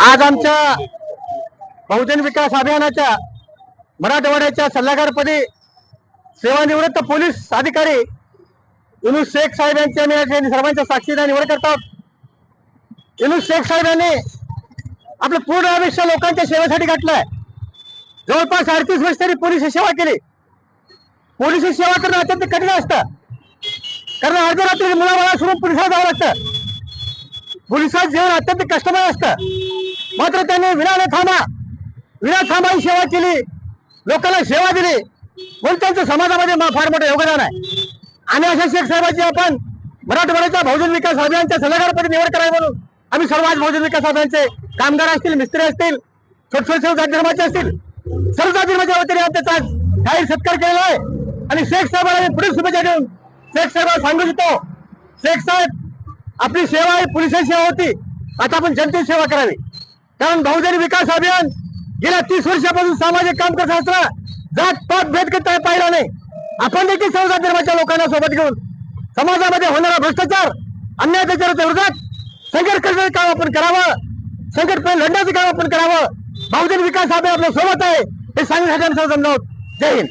आज आमच्या बहुजन विकास अभियानाच्या मराठवाड्याच्या सल्लागारपदी सेवानिवृत्त पोलीस अधिकारी युनुस शेख साहेब यांची सर्वांच्या साक्षीने निवड करतात युनुस शेख साहेब यांनी आपलं पूर्ण आयुष्य लोकांच्या सेवेसाठी घातलंय. जवळपास अडतीस वर्ष तरी पोलीस सेवा केली. पोलीस सेवा करणं अत्यंत कठीण असतं. कारण अर्ध्या रात्री मुलाबाळा सोडून पोलिसाला जावं लागतं. पोलिसात जीवन अत्यंत कष्टमय असतं. मात्र त्यांनी विना न थांबा विना थांबा ही सेवा केली. लोकांना सेवा दिली. म्हणून त्यांचं समाजामध्ये फार मोठं योगदान आहे. आणि अशा शेख साहेबांची आपण मराठवाड्याच्या बहुजन विकास अभियानच्या सल्लागारपदी निवड करावी म्हणून आम्ही सर्व आज बहुजन विकास अभियानचे कामगार असतील मिस्त्री असतील छोट छोटे सर्व जाती धर्माचे असतील सर्व जाती धर्माच्या वतीने आपण त्याचा जाहीर सत्कार केलेला आहे. आणि शेख साहेबांना पुढे पुढील शुभेच्छा देऊन शेख साहेबांना सांगू इच्छितो. शेख साहेब आपली सेवा ही पोलिसांची सेवा होती. आता आपण जनतेची सेवा करावी. कारण बहुजन विकास अभियान गेल्या तीस वर्षापासून सामाजिक काम करत असताना जात पात भेद करता पाहिला नाही. आपण देखील सर्व धर्माच्या लोकांना सोबत घेऊन समाजामध्ये होणारा भ्रष्टाचार अन्याय त्याच्या विरोधात संघर्ष करण्याचं काम आपण करावं? संकट लढण्याचं काम आपण करावं? बहुजन विकास अभियान आपल्यासोबत आहे. हे सांगण्यासाठी आम्ही सर्व जय हिंद.